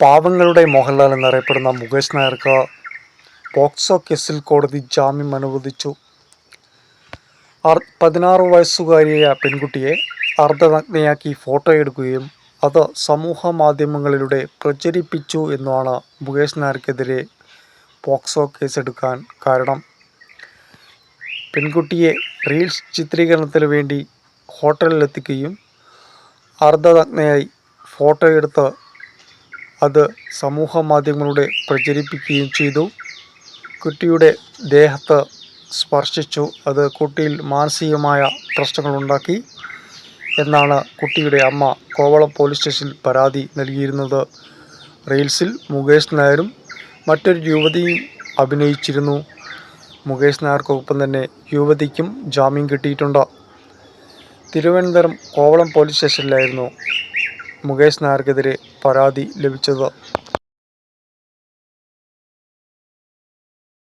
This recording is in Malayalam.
പാവങ്ങളുടെ മോഹൻലാൽ എന്നറിയപ്പെടുന്ന മുകേഷ് നായർക്ക് പോക്സോ കേസിൽ കോടതി ജാമ്യം അനുവദിച്ചു. പതിനാറ് വയസ്സുകാരിയായ പെൺകുട്ടിയെ അർദ്ധനഗ്നയാക്കി ഫോട്ടോ എടുക്കുകയും അത് സമൂഹ മാധ്യമങ്ങളിലൂടെ പ്രചരിപ്പിച്ചു എന്നാണ് മുകേഷ് നായർക്കെതിരെ പോക്സോ കേസെടുക്കാൻ കാരണം. പെൺകുട്ടിയെ റീൽസ് ചിത്രീകരണത്തിന് വേണ്ടി ഹോട്ടലിലെത്തിക്കുകയും അർദ്ധനഗ്നയായി ഫോട്ടോ എടുത്ത് അത് സമൂഹ മാധ്യമങ്ങളുടെ പ്രചരിപ്പിക്കുകയും ചെയ്തു. കുട്ടിയുടെ ദേഹത്ത് സ്പർശിച്ചു. അത് കുട്ടിയിൽ മാനസികമായ പ്രശ്നങ്ങളുണ്ടാക്കി എന്നാണ് കുട്ടിയുടെ അമ്മ കോവളം പോലീസ് സ്റ്റേഷനിൽ പരാതി നൽകിയിരുന്നത്. റീൽസിൽ മുകേഷ് നായരും മറ്റൊരു യുവതിയും അഭിനയിച്ചിരുന്നു. മുകേഷ് നായർക്കൊപ്പം തന്നെ യുവതിക്കും ജാമ്യം കിട്ടിയിട്ടുണ്ട്. തിരുവനന്തപുരം കോവളം പോലീസ് സ്റ്റേഷനിലായിരുന്നു മുകേഷ് നായർക്കെതിരെ പരാതി ലഭിച്ചത്